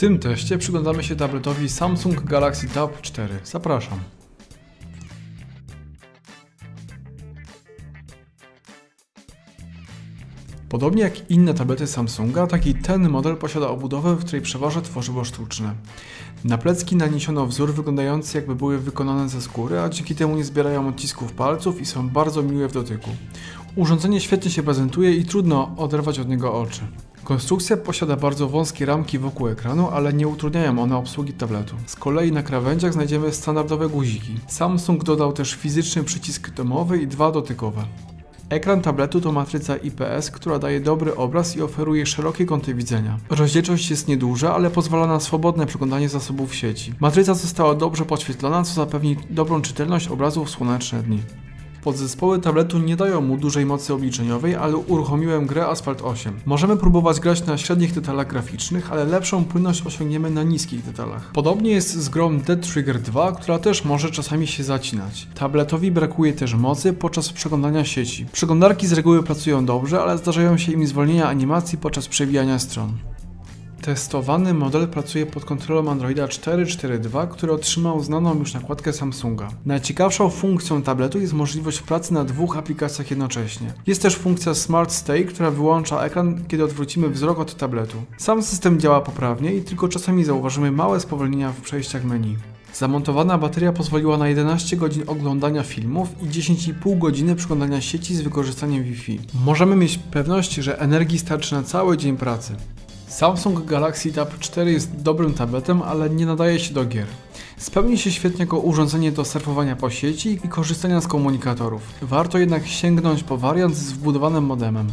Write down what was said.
tym teście przyglądamy się tabletowi Samsung Galaxy Tab 4. Zapraszam. Podobnie jak inne tablety Samsunga, taki ten model posiada obudowę, w której przeważa tworzywo sztuczne. Na plecki naniesiono wzór wyglądający jakby były wykonane ze skóry, a dzięki temu nie zbierają odcisków palców i są bardzo miłe w dotyku. Urządzenie świetnie się prezentuje i trudno oderwać od niego oczy. Konstrukcja posiada bardzo wąskie ramki wokół ekranu, ale nie utrudniają one obsługi tabletu. Z kolei na krawędziach znajdziemy standardowe guziki. Samsung dodał też fizyczny przycisk domowy i dwa dotykowe. Ekran tabletu to matryca IPS, która daje dobry obraz i oferuje szerokie kąty widzenia. Rozdzielczość jest nieduża, ale pozwala na swobodne przeglądanie zasobów sieci. Matryca została dobrze podświetlona, co zapewni dobrą czytelność obrazów w słoneczne dni. Podzespoły tabletu nie dają mu dużej mocy obliczeniowej, ale uruchomiłem grę Asphalt 8. Możemy próbować grać na średnich detalach graficznych, ale lepszą płynność osiągniemy na niskich detalach. Podobnie jest z grą Dead Trigger 2, która też może czasami się zacinać. Tabletowi brakuje też mocy podczas przeglądania sieci. Przeglądarki z reguły pracują dobrze, ale zdarzają się im zwolnienia animacji podczas przewijania stron. Testowany model pracuje pod kontrolą Androida 4.4.2, który otrzymał znaną już nakładkę Samsunga. Najciekawszą funkcją tabletu jest możliwość pracy na dwóch aplikacjach jednocześnie. Jest też funkcja Smart Stay, która wyłącza ekran, kiedy odwrócimy wzrok od tabletu. Sam system działa poprawnie i tylko czasami zauważymy małe spowolnienia w przejściach menu. Zamontowana bateria pozwoliła na 11 godzin oglądania filmów i 10,5 godziny przeglądania sieci z wykorzystaniem Wi-Fi. Możemy mieć pewność, że energii starczy na cały dzień pracy. Samsung Galaxy Tab 4 jest dobrym tabletem, ale nie nadaje się do gier. Spełni się świetnie jako urządzenie do surfowania po sieci i korzystania z komunikatorów. Warto jednak sięgnąć po wariant z wbudowanym modemem.